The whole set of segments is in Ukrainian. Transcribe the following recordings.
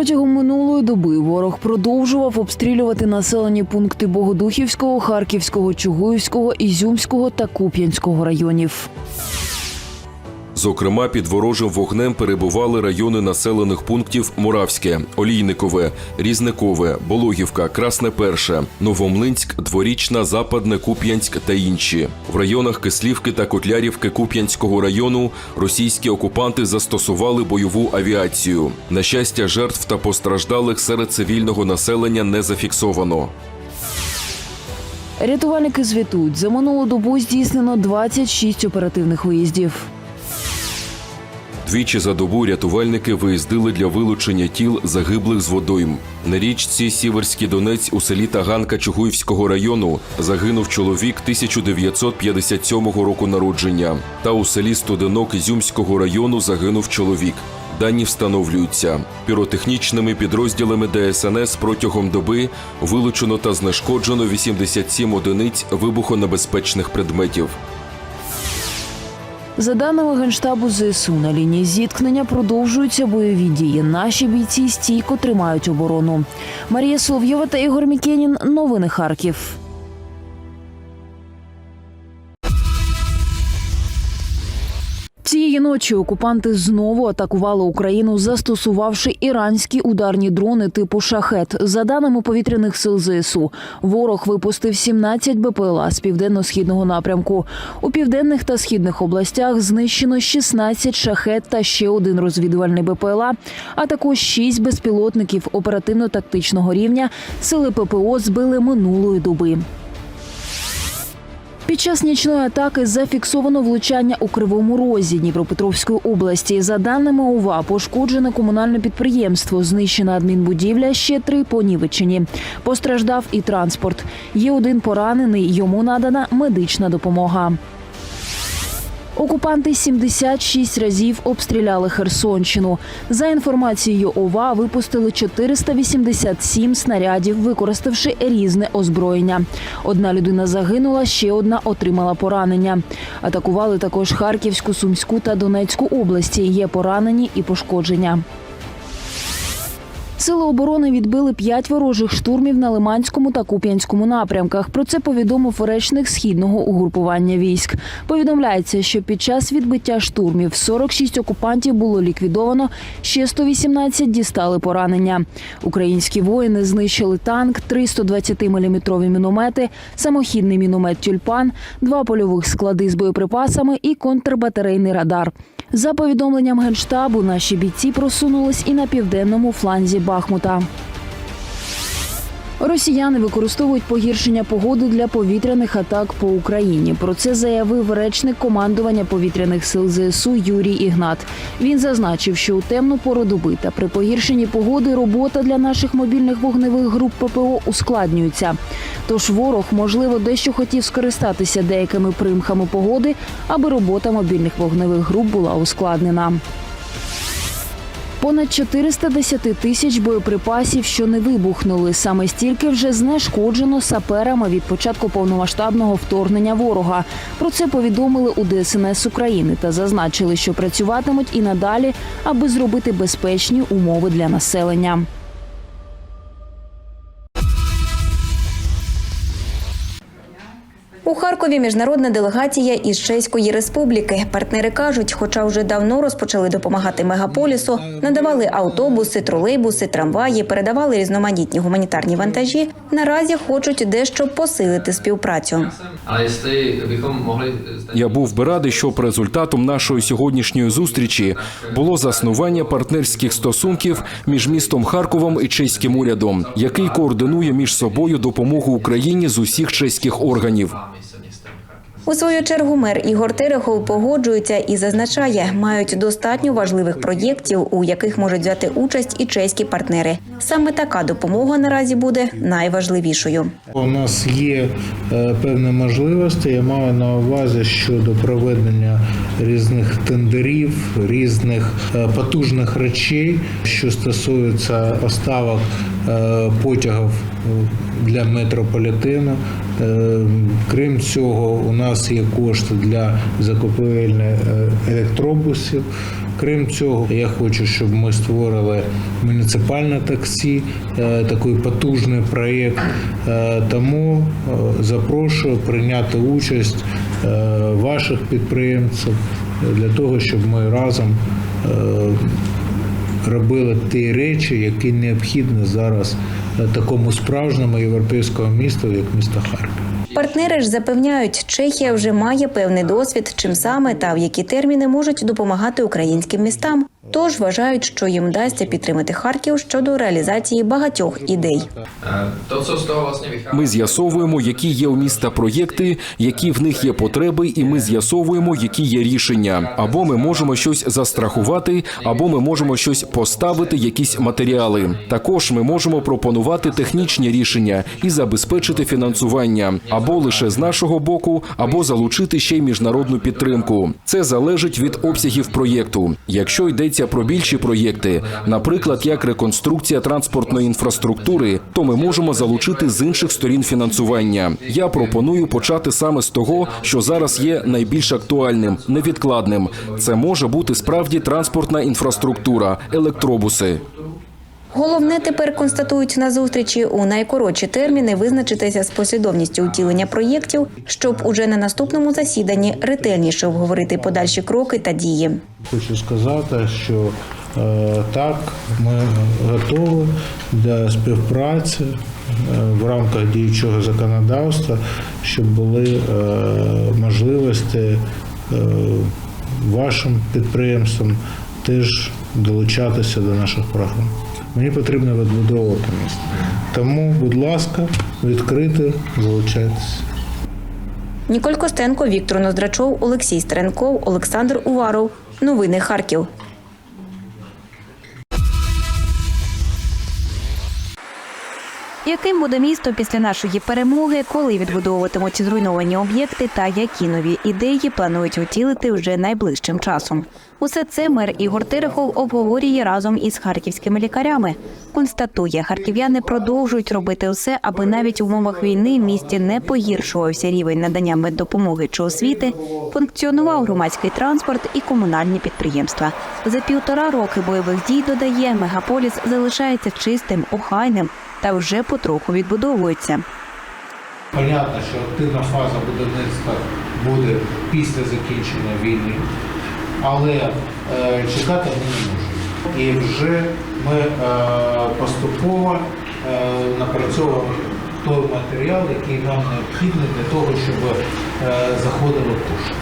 Протягом минулої доби ворог продовжував обстрілювати населені пункти Богодухівського, Харківського, Чугуївського, Ізюмського та Куп'янського районів. Зокрема, під ворожим вогнем перебували райони населених пунктів Муравське, Олійникове, Різникове, Бологівка, Красне Перше, Новомлинськ, Дворічна, Западне, Куп'янськ та інші. В районах Кислівки та Котлярівки Куп'янського району російські окупанти застосували бойову авіацію. На щастя, жертв та постраждалих серед цивільного населення не зафіксовано. Рятувальники звітують, за минулу добу здійснено 26 оперативних виїздів. Двічі за добу рятувальники виїздили для вилучення тіл загиблих з водойм. На річці Сіверський Донець у селі Таганка Чугуївського району загинув чоловік 1957 року народження. Та у селі Студенок Ізюмського району загинув чоловік. Дані встановлюються піротехнічними підрозділами ДСНС протягом доби вилучено та знешкоджено 87 одиниць вибухонебезпечних предметів. За даними генштабу ЗСУ, на лінії зіткнення продовжуються бойові дії. Наші бійці стійко тримають оборону. Марія Соловйова та Ігор Мікенін. Новини Харків. Цієї ночі окупанти знову атакували Україну, застосувавши іранські ударні дрони типу шахет. За даними повітряних сил ЗСУ, ворог випустив 17 БПЛА з південно-східного напрямку. У південних та східних областях знищено 16 шахет та ще один розвідувальний БПЛА, а також 6 безпілотників оперативно-тактичного рівня. Сили ППО збили минулої доби. Під час нічної атаки зафіксовано влучання у Кривому Розі Дніпропетровської області. За даними УВА, пошкоджене комунальне підприємство, знищена адмінбудівля, ще три понівечені. Постраждав і транспорт. Є один поранений. Йому надана медична допомога. Окупанти 76 разів обстріляли Херсонщину. За інформацією ОВА, випустили 487 снарядів, використавши різне озброєння. Одна людина загинула, ще одна отримала поранення. Атакували також Харківську, Сумську та Донецьку області. Є поранені і пошкодження. Сили оборони відбили п'ять ворожих штурмів на Лиманському та Куп'янському напрямках. Про це повідомив речник східного угрупування військ. Повідомляється, що під час відбиття штурмів 46 окупантів було ліквідовано, ще 118 дістали поранення. Українські воїни знищили танк, 320-мм міномети, самохідний міномет Тюльпан, два польових склади з боєприпасами і контрбатарейний радар. За повідомленням генштабу, наші бійці просунулись і на південному фланзі Бахмута. Росіяни використовують погіршення погоди для повітряних атак по Україні. Про це заявив речник командування повітряних сил ЗСУ Юрій Ігнат. Він зазначив, що у темну пору доби та при погіршенні погоди робота для наших мобільних вогневих груп ППО ускладнюється. Тож ворог, можливо, дещо хотів скористатися деякими примхами погоди, аби робота мобільних вогневих груп була ускладнена. Понад 410 тисяч боєприпасів, що не вибухнули. Саме стільки вже знешкоджено саперами від початку повномасштабного вторгнення ворога. Про це повідомили у ДСНС України та зазначили, що працюватимуть і надалі, аби зробити безпечні умови для населення. Харкові міжнародна делегація із Чеської республіки. Партнери кажуть, хоча вже давно розпочали допомагати мегаполісу, надавали автобуси, тролейбуси, трамваї, передавали різноманітні гуманітарні вантажі. Наразі хочуть дещо посилити співпрацю. Я був би радий, щоб результатом нашої сьогоднішньої зустрічі було заснування партнерських стосунків між містом Харковом і чеським урядом, який координує між собою допомогу Україні з усіх чеських органів. У свою чергу мер Ігор Терехов погоджується і зазначає, мають достатньо важливих проєктів, у яких можуть взяти участь і чеські партнери. Саме така допомога наразі буде найважливішою. У нас є е, певні можливості. Я маю на увазі щодо проведення різних тендерів, різних е, потужних речей, що стосуються поставок е, потягів для метрополітену. Е, Крім цього, у нас є кошти для закупівель е, електробусів. Крім цього, я хочу, щоб ми створили муніципальне таксі, е, такий потужний проєкт. Тому запрошую прийняти участь ваших підприємців для того, щоб ми разом робили ті речі, які необхідні зараз такому справжньому європейському місту, як місто Харків. Партнери ж запевняють, Чехія вже має певний досвід, чим саме та в які терміни можуть допомагати українським містам. Тож вважають, що їм вдасться підтримати Харків щодо реалізації багатьох ідей. Vychází, Ми з'ясовуємо, які є у міста проєкти, які в них є потреби, і ми з'ясовуємо, які є рішення. Або ми можемо щось застрахувати, або ми можемо щось поставити, якісь матеріали. Також ми можемо пропонувати технічні рішення і забезпечити фінансування, або лише з нашого боку, або залучити ще й міжнародну підтримку. Це залежить від обсягів проєкту. Якщо йдеться про більші проєкти, наприклад, як реконструкція транспортної інфраструктури, то ми можемо залучити з інших сторін фінансування. Я пропоную почати саме з того, що зараз є найбільш актуальним, невідкладним. Це може бути справді транспортна інфраструктура, електробуси. Головне тепер констатують на зустрічі у найкоротші терміни визначитися з послідовністю утілення проєктів, щоб уже на наступному засіданні ретельніше обговорити подальші кроки та дії. Хочу сказати, що е, так, ми готові для співпраці е, в рамках діючого законодавства, щоб були е, можливості вашим підприємствам теж долучатися до наших програм. Мені потрібно відбудовувати місто. Тому, будь ласка, відкрити, залучайтеся. Ніколь Костенко, Віктор Ноздрачов, Олексій Стеренков, Олександр Уваров. Новини Харків. Яким буде місто після нашої перемоги, коли відбудовуватимуть зруйновані об'єкти та які нові ідеї планують утілити вже найближчим часом? Усе це мер Ігор Терехов обговорює разом із харківськими лікарями. Констатує, харків'яни продовжують робити все, аби навіть в умовах війни в місті не погіршувався рівень надання меддопомоги чи освіти, функціонував громадський транспорт і комунальні підприємства. За півтора роки бойових дій додає, мегаполіс залишається чистим, охайним та вже потроху відбудовується. Понятно, що активна фаза будівництва буде після закінчення війни, але е, чекати ми не можемо. І вже ми е, поступово е, напрацьовуємо той матеріал, який нам необхідний для того, щоб е, заходили кошти.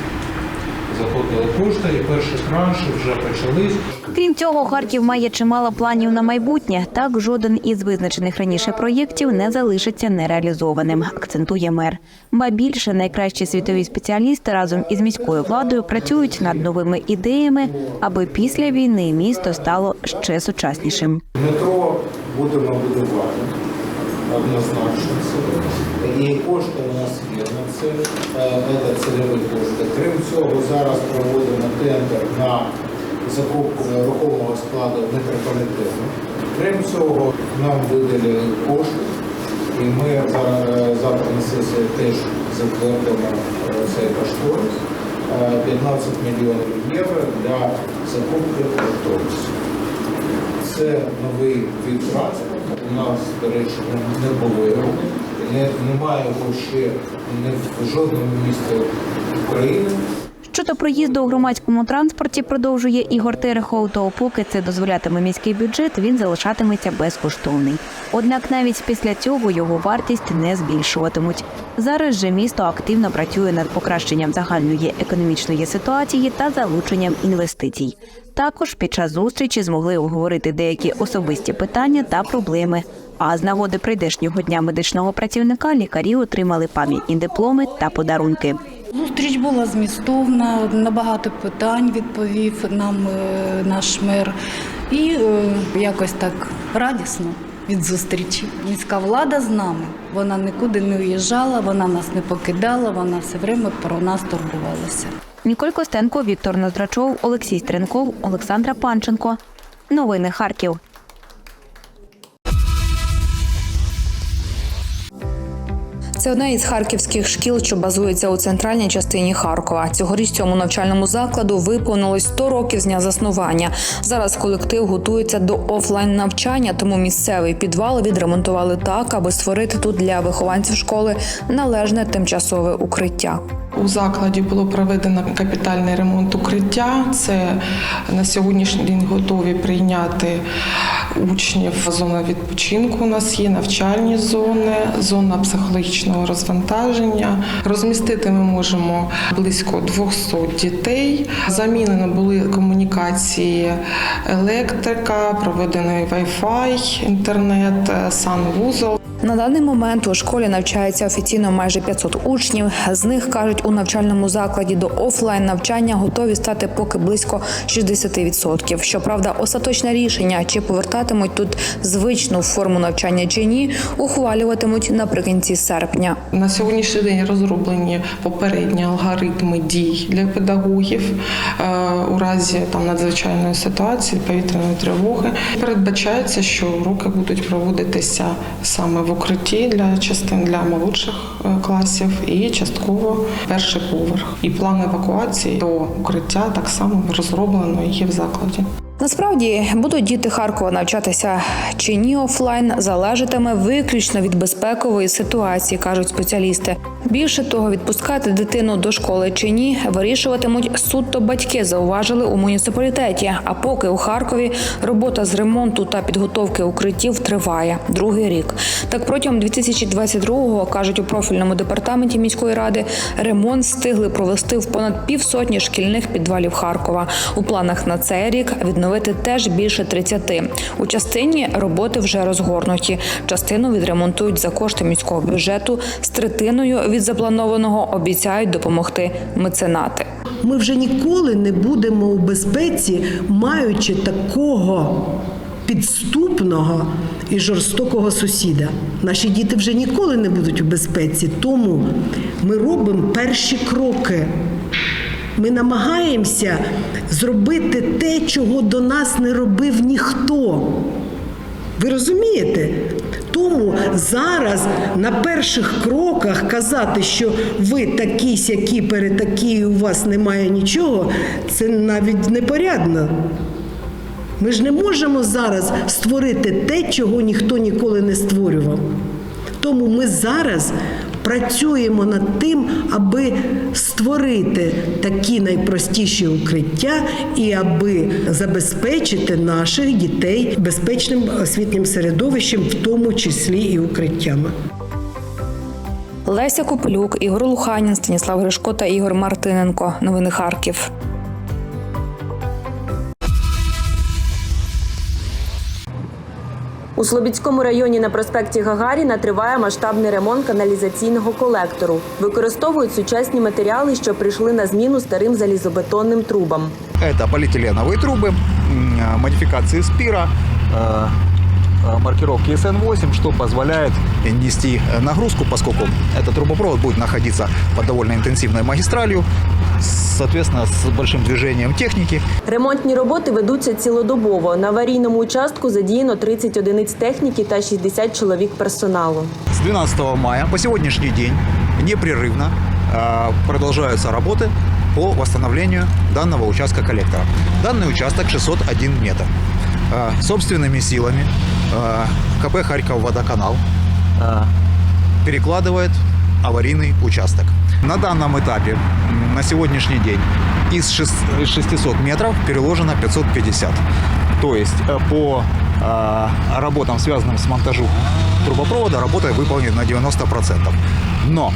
Заходили кошти, і перші транші вже почались. Крім цього, Харків має чимало планів на майбутнє. Так, жоден із визначених раніше проєктів не залишиться нереалізованим, акцентує мер. Ба більше найкращі світові спеціалісти разом із міською владою працюють над новими ідеями, аби після війни місто стало ще сучаснішим. Метро будемо будувати однозначно це. І кошти у нас є на це, е, це цільові кошти. Крім цього, зараз проводимо тендер на закупку рухомого складу метрополітену. Крім цього, нам виділили кошти, і ми за- завтра на сесії теж затвердимо е, цей кошторис. Е, 15 мільйонів євро для закупки автобусів. Це новий транспорту. У нас, до речі, не було його. Не, немає ще не в жодному місті України. Щодо проїзду у громадському транспорті, продовжує Ігор Терехов, то поки це дозволятиме міський бюджет, він залишатиметься безкоштовний. Однак навіть після цього його вартість не збільшуватимуть. Зараз же місто активно працює над покращенням загальної економічної ситуації та залученням інвестицій. Також під час зустрічі змогли обговорити деякі особисті питання та проблеми. А з нагоди прийдешнього дня медичного працівника лікарі отримали пам'ятні дипломи та подарунки. Зустріч була змістовна, на багато питань відповів нам е, наш мер. І е, якось так радісно від зустрічі. Міська влада з нами. Вона нікуди не уїжджала, вона нас не покидала, вона все время про нас турбувалася. Ніколь Костенко, Віктор Ноздрачов, Олексій Стренков, Олександра Панченко. Новини Харків. Це одна із харківських шкіл, що базується у центральній частині Харкова. Цьогоріч цьому навчальному закладу виповнилось 100 років з дня заснування. Зараз колектив готується до офлайн навчання, тому місцевий підвал відремонтували так, аби створити тут для вихованців школи належне тимчасове укриття. У закладі було проведено капітальний ремонт укриття. Це на сьогоднішній день готові прийняти учнів. Зона відпочинку у нас є, навчальні зони, зона психологічного розвантаження. Розмістити ми можемо близько 200 дітей. Замінено були комунікації електрика, проведений Wi-Fi, інтернет, санвузол. На даний момент у школі навчається офіційно майже 500 учнів. З них кажуть, у навчальному закладі до офлайн навчання готові стати поки близько 60%. Щоправда, остаточне рішення, чи повертатимуть тут звичну форму навчання чи ні, ухвалюватимуть наприкінці серпня. На сьогоднішній день розроблені попередні алгоритми дій для педагогів е, у разі там надзвичайної ситуації, повітряної тривоги. Передбачається, що уроки будуть проводитися саме в укритті для частин для молодших е, класів і частково перший поверх. І план евакуації до укриття так само розроблено і в закладі. Насправді будуть діти Харкова навчатися чи ні офлайн, залежатиме виключно від безпекової ситуації, кажуть спеціалісти. Більше того, відпускати дитину до школи чи ні, вирішуватимуть суто батьки, зауважили у муніципалітеті. А поки у Харкові робота з ремонту та підготовки укриттів триває другий рік. Так протягом 2022-го, кажуть у профільному департаменті міської ради, ремонт встигли провести в понад півсотні шкільних підвалів Харкова. У планах на цей рік відновити теж більше 30. У частині роботи вже розгорнуті. Частину відремонтують за кошти міського бюджету. З третиною від запланованого обіцяють допомогти меценати. Ми вже ніколи не будемо у безпеці, маючи такого підступного і жорстокого сусіда. Наші діти вже ніколи не будуть у безпеці, тому ми робимо перші кроки. Ми намагаємося зробити те, чого до нас не робив ніхто. Ви розумієте? Тому зараз на перших кроках казати, що ви такі сякі перетакі, і у вас немає нічого, це навіть непорядно. Ми ж не можемо зараз створити те, чого ніхто ніколи не створював. Тому ми зараз працюємо над тим, аби створити такі найпростіші укриття і аби забезпечити наших дітей безпечним освітнім середовищем, в тому числі і укриттями. Леся Куплюк, Ігор Луханін, Станіслав Гришко та Ігор Мартиненко. Новини Харків. У Слобідському районі на проспекті Гагаріна триває масштабний ремонт каналізаційного колектору. Використовують сучасні матеріали, що прийшли на зміну старим залізобетонним трубам. Это полиэтиленовые трубы, м, э, маркировки SN8, что позволяет нести э, нагрузку, поскольку этот трубопровод будет находиться под довольно интенсивной магистралью, соответственно, с большим движением техники. Ремонтні роботи ведуться цілодобово. На аварійному участку задіяно 30 одиниць техніки та 60 чоловік персоналу. С 12 мая по сегодняшний день непрерывно э, продолжаются работы по восстановлению данного участка коллектора. Данный участок 601 метр. Э, Собственными силами э, КП «Харьков Водоканал» э, перекладывает аварийный участок. На данном этапе на сегодняшний день из шест- из 600 метров переложено 550. То есть э, по работам, связанным с монтажом трубопровода, работа выполнена на 90%. Но,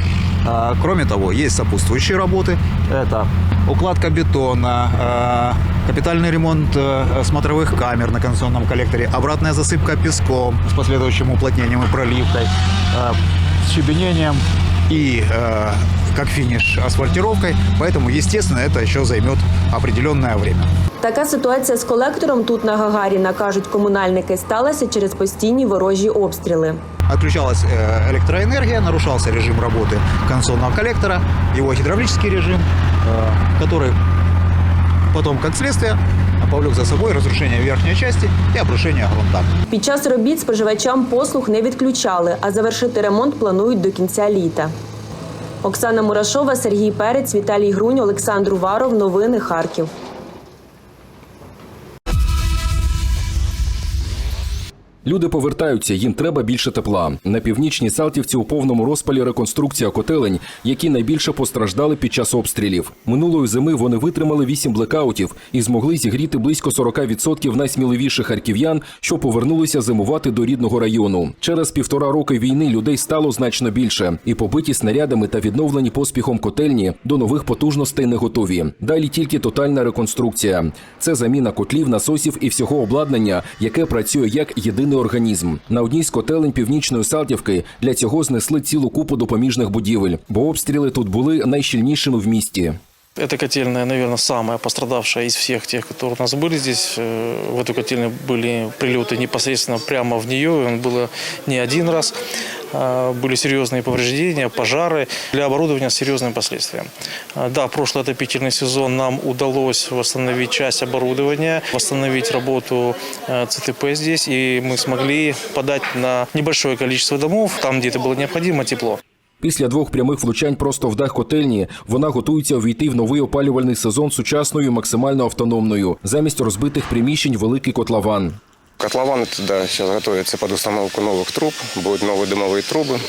кроме того, есть сопутствующие работы. Это укладка бетона, э, капитальный ремонт э, смотровых камер на кондиционном коллекторе, обратная засыпка песком с последующим уплотнением и проливкой, э, с щебенением и э, как финиш асфальтировкой. Поэтому, естественно, это еще займет определенное время. Така ситуація з колектором тут на Гагаріна, кажуть комунальники, сталася через постійні ворожі обстріли. Отключалась э, электроэнергия, нарушался режим работы кондиционного коллектора, его гидравлический режим, э, который потом, как следствие, повлек за собой разрушение верхней части и обрушение грунта. Під час робіт споживачам послуг не відключали, а завершити ремонт планують до кінця літа. Оксана Мурашова, Сергій Перець, Віталій Грунь, Олександр Уваров. Новини Харків. Люди повертаються, їм треба більше тепла. На північній Салтівці у повному розпалі реконструкція котелень, які найбільше постраждали під час обстрілів. Минулої зими вони витримали вісім блекаутів і змогли зігріти близько 40% найсміливіших харків'ян, що повернулися зимувати до рідного району. Через півтора роки війни людей стало значно більше, і побиті снарядами та відновлені поспіхом котельні до нових потужностей не готові. Далі тільки тотальна реконструкція. Це заміна котлів, насосів і всього обладнання, яке працює як єдиний організм. На одній з котелень північної Салтівки для цього знесли цілу купу допоміжних будівель, бо обстріли тут були найщільнішими в місті. Эта котельная, наверное, самая пострадавшая из всех тех, которые у нас были здесь. Э, В эту котельную были прилеты непосредственно прямо в нее. Он было не один раз. А, Были серьезные повреждения, пожары. Для оборудования с серьезными последствиями. А, Да, прошлый отопительный сезон нам удалось восстановить часть оборудования, восстановить работу э, ЦТП здесь. И мы смогли подать на небольшое количество домов, там, где это было необходимо, тепло. Після двох прямих влучань просто в дах котельні вона готується увійти в новий опалювальний сезон сучасною, максимально автономною, замість розбитих приміщень великий котлован. Котлован туда сейчас готовится под установку новых труб, будут новые дымовые трубы.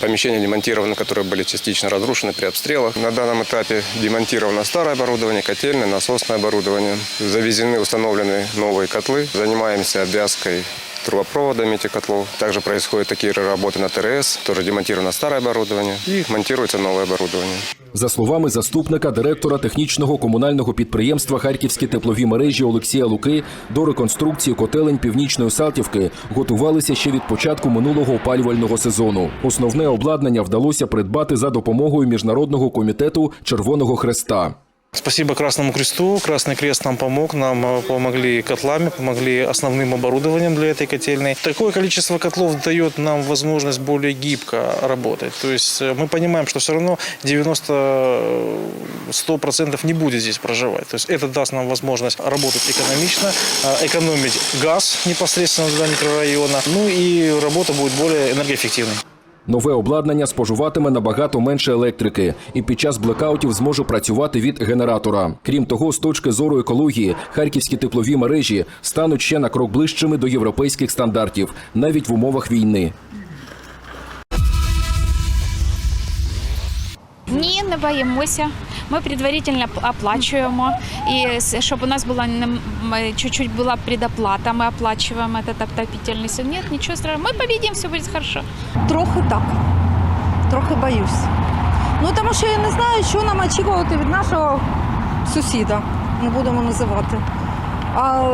Помещения демонтированы, которые были частично разрушены при обстрелах. На данном этапе демонтировано старое оборудование, котельное, насосное оборудование. Завезены, установлены новые котлы. Занимаемся обвязкой трубопроводами этих котлов. Также происходят такие же работы на ТРС. Тоже демонтировано старое оборудование и монтируется новое оборудование. За словами заступника директора технічного комунального підприємства Харківські теплові мережі Олексія Луки, до реконструкції котелень Північної Салтівки готувалися ще від початку минулого опалювального сезону. Основне обладнання вдалося придбати за допомогою міжнародного комітету Червоного Хреста. Спасибо Красному Кресту. Красный Крест нам помог. Нам э, помогли котлами, помогли основным оборудованием для этой котельной. Такое количество котлов дает нам возможность более гибко работать. То есть э, мы понимаем, что все равно 90-100% не будет здесь проживать. То есть это даст нам возможность работать экономично, э, экономить газ непосредственно для микрорайона. Ну и работа будет более энергоэффективной. Нове обладнання споживатиме набагато менше електрики і під час блекаутів зможе працювати від генератора. Крім того, з точки зору екології, харківські теплові мережі стануть ще на крок ближчими до європейських стандартів, навіть в умовах війни. Ні, не боїмося. Ми предварительно оплачуємо. І щоб у нас була чуть-чуть була предоплата, ми оплачуємо этот отопительный сезон. Нет, нічого страшного. Ми победим, все буде хорошо. Трохи так. Трохи боюсь. Ну тому що я не знаю, що нам очікувати від нашого сусіда, не будемо називати. А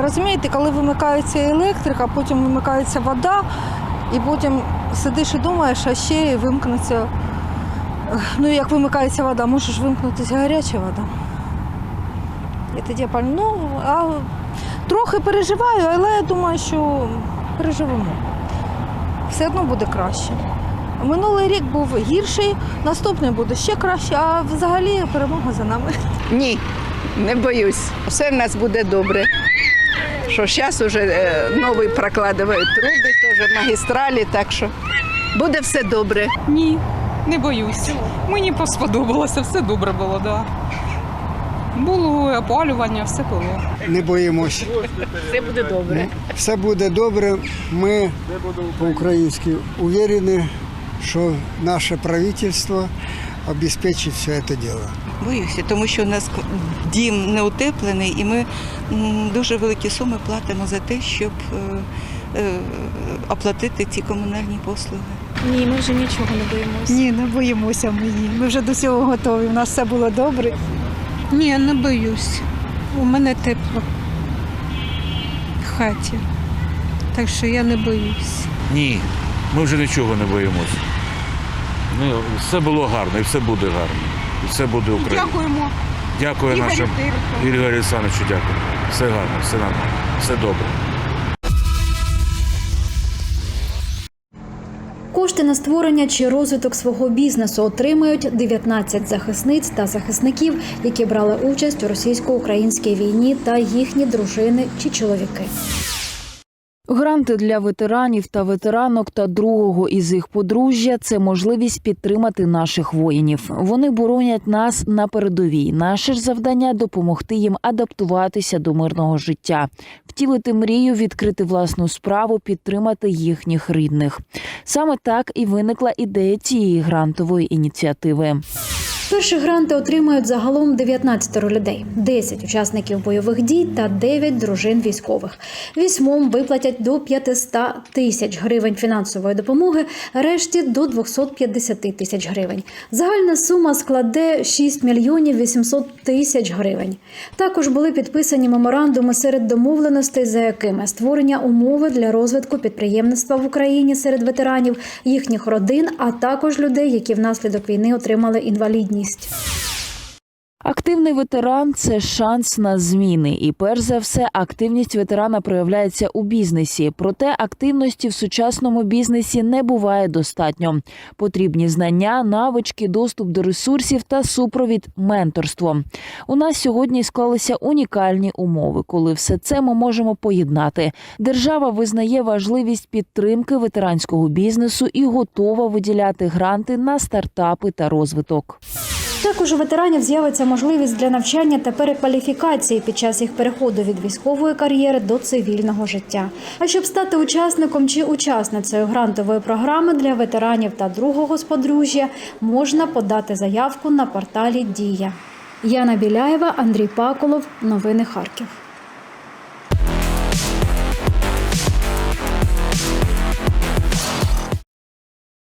розумієте, коли вимикається електрика, потім вимикається вода, і потім сидиш і думаєш, а ще й вимкнеться. Ну, як вимикається вода, може ж вимкнутися гаряча вода. І тоді я пам'ятаю, ну, а трохи переживаю, але я думаю, що переживемо все одно буде краще. Минулий рік був гірший, наступний буде ще краще, а взагалі перемога за нами. Ні, не боюсь. Все в нас буде добре. Що зараз вже е, нові прокладають труби, теж магістралі, так що буде все добре. Ні, не боюсь. Мені сподобалося, все добре було, так. Да. Було опалювання, все було. Не боїмося. Все буде добре. Все буде добре. Ми по-українськи уверені, що наше правительство обеспечить все це діло. Боюся, тому що у нас дім не утеплений, і ми дуже великі суми платимо за те, щоб е, е, оплатити ці комунальні послуги. Ні, ми вже нічого не боїмося. Ні, не боїмося ми ні. Ми вже до цього готові. У нас все було добре. Ні, не боюсь. У мене тепло в хаті. Так що я не боюсь. Ні, ми вже нічого не боїмося. Ну, все було гарно і все буде гарно. І все буде Україна. Дякуємо. Дякую Ігорю нашим. Ігорю Олександровичу, дякую. Все гарно, все нормально, все добре. Кошти на створення чи розвиток свого бізнесу отримають 19 захисниць та захисників, які брали участь у російсько-українській війні та їхні дружини чи чоловіки. Гранти для ветеранів та ветеранок та другого із їх подружжя це можливість підтримати наших воїнів. Вони боронять нас на передовій. Наше ж завдання допомогти їм адаптуватися до мирного життя, втілити мрію, відкрити власну справу, підтримати їхніх рідних. Саме так і виникла ідея цієї грантової ініціативи. Перші гранти отримають загалом 19 людей, 10 учасників бойових дій та 9 дружин військових. Вісьмом виплатять до 500 тисяч гривень фінансової допомоги, решті до 250 тисяч гривень. Загальна сума складе 6 мільйонів 800 тисяч гривень. Також були підписані меморандуми серед домовленостей, за якими створення умови для розвитку підприємництва в Україні серед ветеранів, їхніх родин, а також людей, які внаслідок війни отримали інвалідність. Активний ветеран це шанс на зміни. І перш за все, активність ветерана проявляється у бізнесі. Проте активності в сучасному бізнесі не буває достатньо. Потрібні знання, навички, доступ до ресурсів та супровід менторством. У нас сьогодні склалися унікальні умови, коли все це ми можемо поєднати. Держава визнає важливість підтримки ветеранського бізнесу і готова виділяти гранти на стартапи та розвиток. Також у ветеранів з'явиться можливість для навчання та перекваліфікації під час їх переходу від військової кар'єри до цивільного життя. А щоб стати учасником чи учасницею грантової програми для ветеранів та другого з подружжя, можна подати заявку на порталі Дія. Яна Біляєва, Андрій Паколов. Новини Харків.